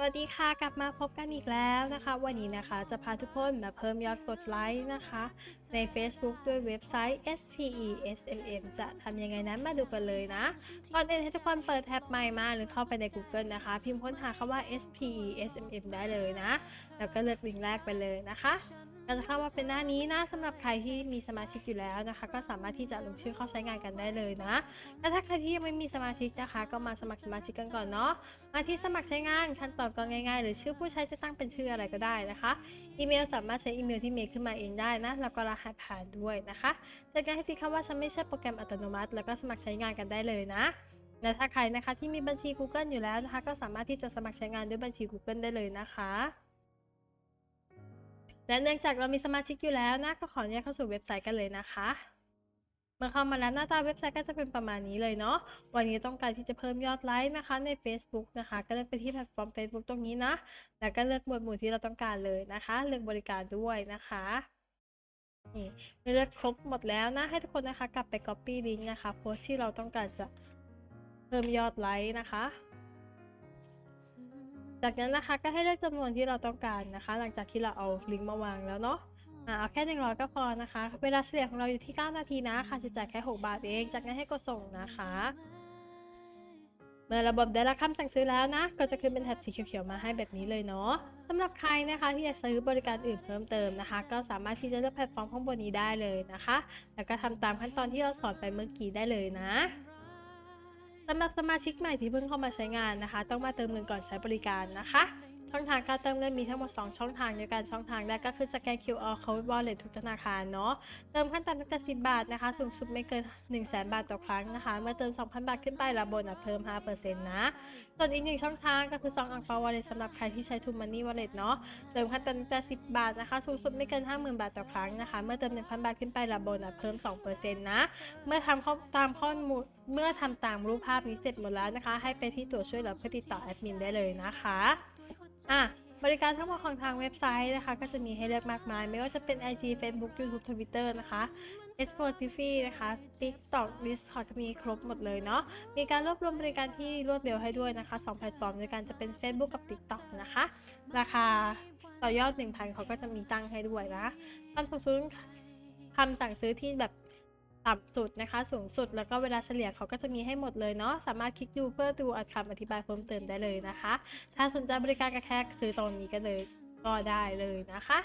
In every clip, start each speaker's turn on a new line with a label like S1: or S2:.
S1: วัสดีค่ะกลับมาพบกันอีกแล้วนะคะ วันนี้นะคะจะพาทุกคนมาเพิ่มยอดกดไลค์นะคะ ใน Facebook ด้วยเว็บไซต์ SPESMM จะทำยังไงนั้นมาดูกันเลยนะ ก่อนอื่นให้ทุกคนเปิดแท็บใหม่มาหรือเข้าไปใน Google นะคะ พิมพ์ค้นหาคำว่า SPESMM ได้เลยนะ แล้วก็เลือกลิงก์แรกไปเลยนะคะก็จะเข้ามาเป็นหน้านี้นะสำหรับใครที่มีสมาชิกอยู่แล้วนะคะ ก็สามารถที่จะลงชื่อเข้าใช้งานกันได้เลยนะและถ้าใครที่ยังไม่มีสมาชิกนะคะ ก็มาสมัครสมาชิกกันก่อนเนาะมาที่สมัครใช้งานขั้นตอนก็ง่ายๆ หรือชื่อผู้ใช้จะตั้งเป็นชื่ออะไรก็ได้นะคะ อีเมลสามารถใช้อีเมลที่เมลขึ้นมาเองได้นะ แล้วก็รหัสผ่านด้วยนะคะจากการให้ติ๊กคำว่าฉันไม่ใช่โปรแกรมอัตโนมัติ แล้วก็สมัครใช้งานกันได้เลยนะและถ้าใครนะคะที่มีบัญชี Google อยู่แล้วนะคะ ก็สามารถที่จะสมัครใช้งานด้วยบัญชี Google ได้เลยนะคะและเนื่องจากเรามีสมาชิกอยู่แล้วนะก็ขออนุญาตเข้าสู่เว็บไซต์กันเลยนะคะ มื่อเข้ามาแล้วหน้าตาเว็บไซต์ก็จะเป็นประมาณนี้เลยเนาะ วันนี้ต้องการที่จะเพิ่มยอดไลค์นะคะใน Facebook นะคะ ก็เลือกไปที่แพลตฟอร์ม Facebook ตรงนี้นะ แล้วก็เลือกหมวดหมู่ที่เราต้องการเลยนะคะ เลือกบริการด้วยนะคะนี่เลือกครบหมดแล้วนะ ให้ทุกคนนะคะกลับไป Copy ลิงก์นะคะโพสที่เราต้องการจะเพิ่มยอดไลค์นะคะ จากนั้นนะคะก็ให้เลือกจำนวนที่เราต้องการนะคะ หลังจากที่เราเอาลิงก์มาวางแล้วเนาะ อ่าเอาแค่หนึ่งร้อยก็พอนะคะ เวลาเฉลี่ยของเราอยู่ที่ 9 นาทีนะค่าใช้จ่ายแค่ 6 บาทเอง จากนั้นให้กดส่งนะคะ เมื่อระบบได้รับคำสั่งซื้อแล้วนะ ก็จะขึ้นเป็นแถบสีเขียวๆมาให้แบบนี้เลยเนาะสำหรับใครนะคะที่อยากซื้อบริการอื่นเพิ่มเติมนะคะ ก็สามารถที่จะเลือกแพลตฟอร์มข้างบนนี้ได้เลยนะคะ แล้วก็ทำตามขั้นตอนที่เราสอนไปเมื่อกี้ได้เลยนะสำหรับสมาชิกใหม่ที่เพิ่งเข้ามาใช้งานนะคะ ต้องมาเติมเงินก่อนใช้บริการนะคะ ช่องทางการเติมเงินมีทั้งหมด 2 ช่องทางด้วยกันช่องทางแรกก็คือสแกน QR Code Wallet ทุกธนาคารเนาะเติมขั้นต่ำตั้งแต่10 บาทนะคะ สูงสุดไม่เกิน 1 0 0 0 0แบาทต่อครั้งนะคะ เมื่อเติม 2,000 บาทขึ้นไปรับโบนัสเพิ่ม 5%นะส่วนอีกหนึ่งช่องทางก็คือ2อังเปา Wallet สำหรับใครที่ใช้ True Money Wallet เนาะเติมขั้นต่ำตั้งแต่10 บาทนะคะ สูงสุดไม่เกิน 50,000 บาทต่อครั้งนะคะ เมื่อเติม 1,000 บาทขึ้นไปรับโบนัสเพิ่ม 2%นะเมื่อทำข้อตามข้อมูลเมื่อทำตามรูปภาพนี้เสร็จหมดแล้วนะคะ ให้ไปที่ตัวช่วยเหลือเพื่อติดต่อแอดมินได้เลยนะคะ อะบริการทั้งหมดของทางเว็บไซต์นะคะ ก็จะมีให้เลือกมากมาย ไม่ว่าจะเป็น IG Facebook YouTube Twitter นะคะ Spotify นะคะ TikTok Discord มีครบหมดเลยเนาะมีการรวบรวมบริการที่รวดเร็วให้ด้วยนะคะ2แพลตฟอร์มด้วยกันจะเป็น Facebook กับ TikTok นะคะ ราคาต่อยอด 1,000เขาก็จะมีตั้งให้ด้วยนะคำสั่งซื้อคำสั่งซื้อที่แบบ ต่ำสุดนะคะ สูงสุดแล้วก็เวลาเฉลี่ยเขาก็จะมีให้หมดเลยเนาะสามารถคลิกดูเพื่อดูคำอธิบายเพิ่มเติมได้เลยนะคะ ถ้าสนใจบริการกระแค่ซื้อตรงนี้ก็เลยก็ได้เลยนะคะ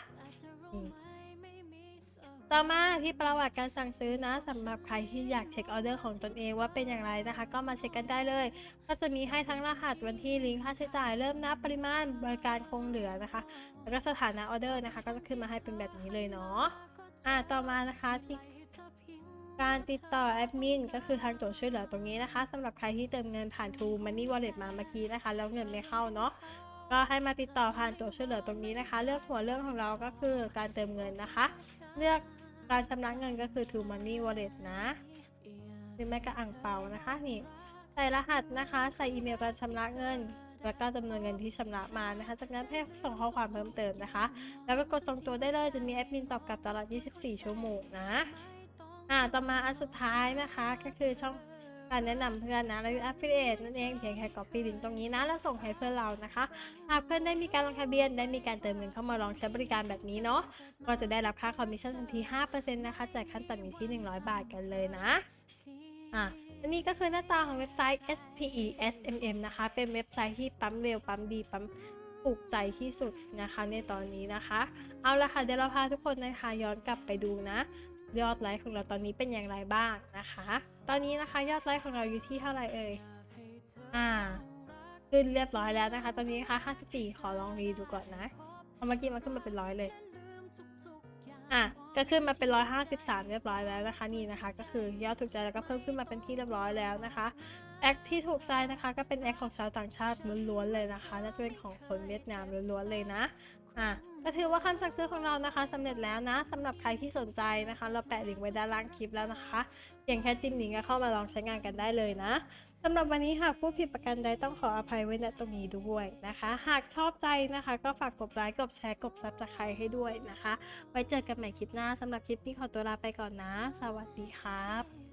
S1: ต่อมาที่ประวัติการสั่งซื้อนะสำหรับใครที่อยากเช็คออเดอร์ของตนเองว่าเป็นอย่างไรนะคะ ก็มาเช็คกันได้เลย ก็จะมีให้ทั้งรหัสวันที่ลิงก์ค่าใช้จ่ายเริ่มนับปริมาณบริการคงเหลือนะคะ แล้วก็สถานะออเดอร์นะคะ ก็จะขึ้นมาให้เป็นแบบนี้เลยเนาะอ่าต่อมานะคะที่ การติดต่อแอดมินก็คือทางตัวช่วยเหลือตรงนี้นะคะสำหรับใครที่เติมเงินผ่าน True Money Wallet มาเมื่อกี้นะคะ แล้วเงินไม่เข้าเนาะก็ให้มาติดต่อผ่านตัวช่วยเหลือตรงนี้นะคะ เลือกหัวเรื่องของเราก็คือการเติมเงินนะคะ เลือกการชำระเงินก็คือ True Money Wallet นะหรือแม้กระอ่างเปานะคะนี่ใส่รหัสนะคะ ใส่อีเมลการชำระเงินแล้วก็จำนวนเงินที่ชำระมานะคะ จากนั้นให้ส่งข้อความเพิ่มเติมนะคะ แล้วก็กดส่งตัวได้เลยจะมีแอดมินตอบกลับตลอด 24 ชั่วโมงนะ อ่าต่อมาอันสุดท้ายนะคะ ก็คือช่องการแนะนำเพื่อนนะแล้ว affiliate นั่นเองเพียงแค่ copy ลิงก์ตรงนี้นะ แล้วส่งให้เพื่อนเรานะคะ หากเพื่อนได้มีการลงทะเบียนได้มีการเติมเงินเข้ามาลองใช้บริการแบบนี้เนาะก็จะได้รับค่าคอมมิชชั่นทันที 5%นะคะจากขั้นต่ำอยู่ที่ 100 บาทกันเลยนะอะอันนี้ก็คือหน้าตาของเว็บไซต์ SPESMM นะคะ เป็นเว็บไซต์ที่ปั๊มเร็วปั๊มดีปั๊มถูกใจที่สุดนะคะในตอนนี้นะคะ เอาละค่ะเดี๋ยวเราพาทุกคนนะคะย้อนกลับไปดูนะ ยอดไลค์ของเราตอนนี้เป็นอย่างไรบ้างนะคะ ตอนนี้นะคะยอดไลค์ของเราอยู่ที่เท่าไหร่เอ่ย อ่า ขึ้นเรียบร้อยแล้วนะคะ ตอนนี้นะคะ54 ขอลองรีดูก่อนนะเอาเมื่อกี้มันขึ้นมาเป็นร้อยเลย อะ ก็ขึ้นมาเป็นร้อยห้าสิบสามเรียบร้อยแล้วนะคะ นี่นะคะ ก็คือยอดถูกใจแล้วก็เพิ่มขึ้นมาเป็นที่เรียบร้อยแล้วนะคะแอคที่ถูกใจนะคะก็เป็นแอคของชาวต่างชาติล้วนๆเลยนะคะน่าจะเป็นของคนเวียดนามล้วนๆเลยนะ อะ ก็ถือว่าคำสั่งซื้อของเรานะคะสำเร็จแล้วนะสำหรับใครที่สนใจนะคะ เราแปะลิงก์ไว้ด้านล่างคลิปแล้วนะคะเพียงแค่จิ้มลิงก์ก็เข้ามาลองใช้งานกันได้เลยนะสำหรับวันนี้หากผู้ผิดประกันใดต้องขออภัยไว้ณตรงนี้ด้วยนะคะ หากชอบใจนะคะ ก็ฝากกดไลค์กดแชร์กดซับสไครต์ให้ด้วยนะคะ ไว้เจอกันใหม่คลิปหน้าสำหรับคลิปนี้ขอตัวลาไปก่อนนะ สวัสดีครับ